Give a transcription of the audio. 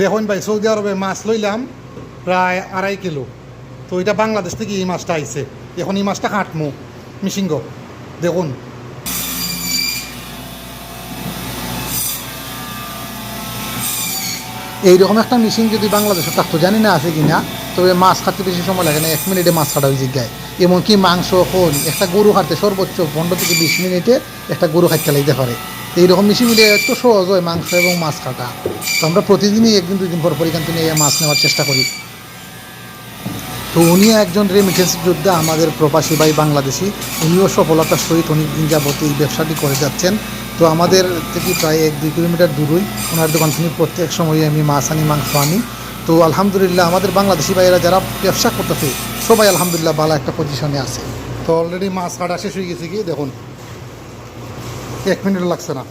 দেখুন ভাই, সৌদি আরবে মাছ লইলাম, প্রায় আড়াই কিলো। তো এটা বাংলাদেশ থেকে এই মাছটা আইছে। এখন এই মাছটা কাটমু। মিশিঙ্গ দেখুন। এইরকম একটা মেশিন যদি বাংলাদেশে থাকতো জানি না আছে কি না তবে মাছ কাটতে বেশি সময় লাগে না, এক মিনিটে মাছ কাটা হয়ে যায় এমনকি মাংস কোন একটা গরু কাটতে সর্বোচ্চ পনেরো থেকে বিশ মিনিটে একটা গরু কাটতে লাগতে পারে। এইরকম মেশিন মিলে এত সহজ হয় মাংস এবং মাছ কাটা তো আমরা প্রতিদিনই একদিন, দুই দিন পর পর এখান থেকে মাছ নেওয়ার চেষ্টা করি। তো উনি একজন রেমিটেন্স যোদ্ধা, আমাদের প্রবাসী ভাই বাংলাদেশি। উনিও সফলতার সহিত অনেক দিন যাবত এই ব্যবসাটি করে যাচ্ছেন। তো আমাদের থেকে প্রায় এক, দুই কিলোমিটার দূরই ওনার দোকান থেকে প্রত্যেক সময় আমি মাছ আনি, মাংস আনি। তো আলহামদুলিল্লাহ আমাদের বাংলাদেশি ভাইয়েরা যারা ব্যবসা করতেছে, সবাই আলহামদুলিল্লাহ ভালো একটা পজিশনে আছে। তো অলরেডি মাছ কাটা শেষ হয়ে গেছে কি? দেখুন এক মিনিট লাগছে না।